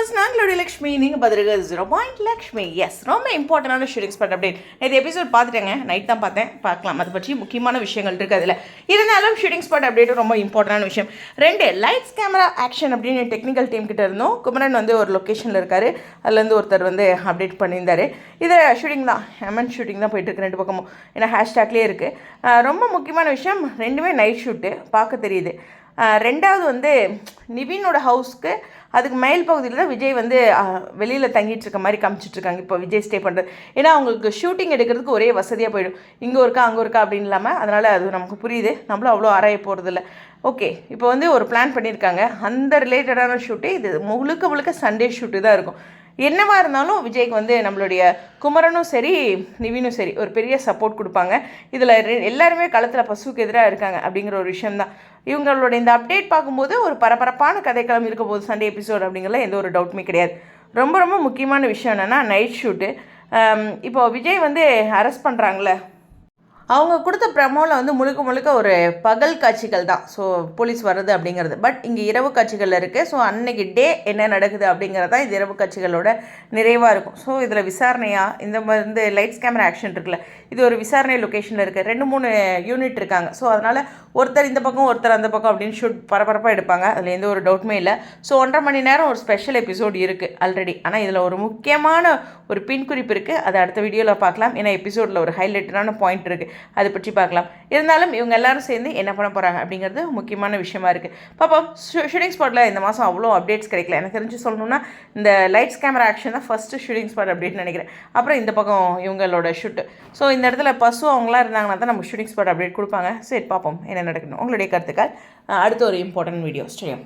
Viewers நாங்களுடைய Lakshmi நீங்கள் பதிலுக்கு zero point Lakshmi S ரொம்ப இம்பார்ட்டண்டான ஷூட்டிங் ஸ்பாட் அப்டேட் இது எபிசோட் பார்த்துட்டேங்க நைட் தான் பார்த்தேன். பார்க்கலாம். அதை பற்றி முக்கியமான விஷயங்கள் இருக்குது அதில். இருந்தாலும் ஷூட்டிங் ஸ்பாட் அப்டேட் ரொம்ப இம்பார்ட்டண்டான விஷயம். ரெண்டு லைட்ஸ் கேமரா ஆக்ஷன் அப்படின்னு டெக்னிக்கல் டீம் கிட்ட இருந்தோம். குமரன் வந்து ஒரு லொக்கேஷனில் இருக்கார். அதுலேருந்து ஒருத்தர் வந்து அப்டேட் பண்ணியிருந்தார். இது ஷூட்டிங் தான். ஹெமன் ஷூட்டிங் தான் போயிட்டு இருக்கு ரெண்டு பக்கமும். ஏன்னா ஹேஷ்டேக்லேயே இருக்குது ரொம்ப முக்கியமான விஷயம். ரெண்டுமே நைட் ஷூட்டு பார்க்க தெரியுது. ரெண்டாவது வந்து நிவினோட ஹவுஸ்க்கு அதுக்கு மேல் பகுதியில் தான் விஜய் வந்து வெளியில் தங்கிட்டு இருக்க மாதிரி காமிச்சிட்ருக்காங்க இப்போ விஜய் ஸ்டே பண்ணுறது ஏன்னா அவங்களுக்கு ஷூட்டிங் எடுக்கிறதுக்கு ஒரே வசதியாக போயிடும். இங்கே இருக்கா அங்கே இருக்கா அப்படின்னு இல்லாமல் அதனால் அது நமக்கு புரியுது. நம்மளும் அவ்வளோ ஆராய போகிறதில்ல ஓகே இப்போ வந்து ஒரு பிளான் பண்ணியிருக்காங்க. அந்த ரிலேட்டடான ஷூட்டு இது முழுக்க முழுக்க சண்டே ஷூட்டு தான் இருக்கும். என்னவா இருந்தாலும் விஜய்க்கு வந்து நம்மளுடைய குமரனும் சரி நிவினும் சரி ஒரு பெரிய சப்போர்ட் கொடுப்பாங்க. இதில் எல்லாருமே களத்தில் பசுவுக்கு எதிராக இருக்காங்க அப்படிங்கிற ஒரு விஷயம்தான். இவங்களோட இந்த அப்டேட் பார்க்கும்போது ஒரு பரபரப்பான கதைக்களம் இருக்க போது சண்டே எபிசோட் அப்படிங்கிறதுல எந்த ஒரு டவுட்டுமே கிடையாது. ரொம்ப ரொம்ப முக்கியமான விஷயம் என்னென்னா நைட் ஷூட்டு இப்போ விஜய் வந்து அரெஸ்ட் பண்ணுறாங்களே அவங்க கொடுத்த ப்ரமோவில் வந்து முழுக்க முழுக்க ஒரு பகல் காட்சிகள் தான். ஸோ போலீஸ் வர்றது அப்படிங்கிறது. பட் இங்கே இரவு காட்சிகள் இருக்குது ஸோ அன்னைக்கு டே என்ன நடக்குது அப்படிங்கிறது தான் இது இரவு காட்சிகளோட நிறைவாக இருக்கும். ஸோ இதில் விசாரணையாக இந்த மாதிரி இந்த லைட்ஸ் கேமரா ஆக்ஷன் இருக்குல்ல. இது ஒரு விசாரணை லொக்கேஷனில் இருக்குது ரெண்டு மூணு யூனிட் இருக்காங்க. ஸோ அதனால் ஒருத்தர் இந்த பக்கம் ஒருத்தர் அந்த பக்கம் அப்படின்னு ஷூட் பரபரப்பாக எடுப்பாங்க. அதில் எந்த ஒரு டவுட்டுமே இல்லை. ஸோ ஒன்றரை மணி நேரம் ஒரு ஸ்பெஷல் எபிசோட் இருக்குது ஆல்ரெடி ஆனால் இதில் ஒரு முக்கியமான ஒரு பின் குறிப்பு இருக்குது அதை அடுத்த வீடியோவில் பார்க்கலாம். ஏன்னா எபிசோடில் ஒரு ஹைலைட்டடான பாயிண்ட் இருக்குது அதை பற்றி பார்க்கலாம். இருந்தாலும் இவங்க எல்லாரும் சேர்ந்து என்ன பண்ண போகிறாங்க அப்படிங்கிறது முக்கியமான விஷயமா இருக்குது பாப்போம் ஷூட்டிங் ஸ்பாட்டில் இந்த மாதம் அவ்வளோ அப்டேட்ஸ் கிடைக்கல. எனக்கு தெரிஞ்சு சொல்லணும்னா இந்த லைட்ஸ் கேமரா ஆக்ஷன் தான் ஃபஸ்ட்டு ஷூட்டிங் ஸ்பாட் அப்டேட் நினைக்கிறேன். அப்புறம் இந்த பக்கம் இவங்களோட ஷூட்டு ஸோ இந்த இடத்துல பசு அவங்களாம் இருந்தாங்கன்னா தான் நம்ம ஷூட்டிங் ஸ்பாட் அப்டேட் கொடுப்பாங்க. சரி பார்ப்போம். என்ன நடக்கணும் உங்களுடைய கருத்துக்கள். அடுத்த ஒரு இம்பார்ட்டன்ட் வீடியோ ஸ்டேம்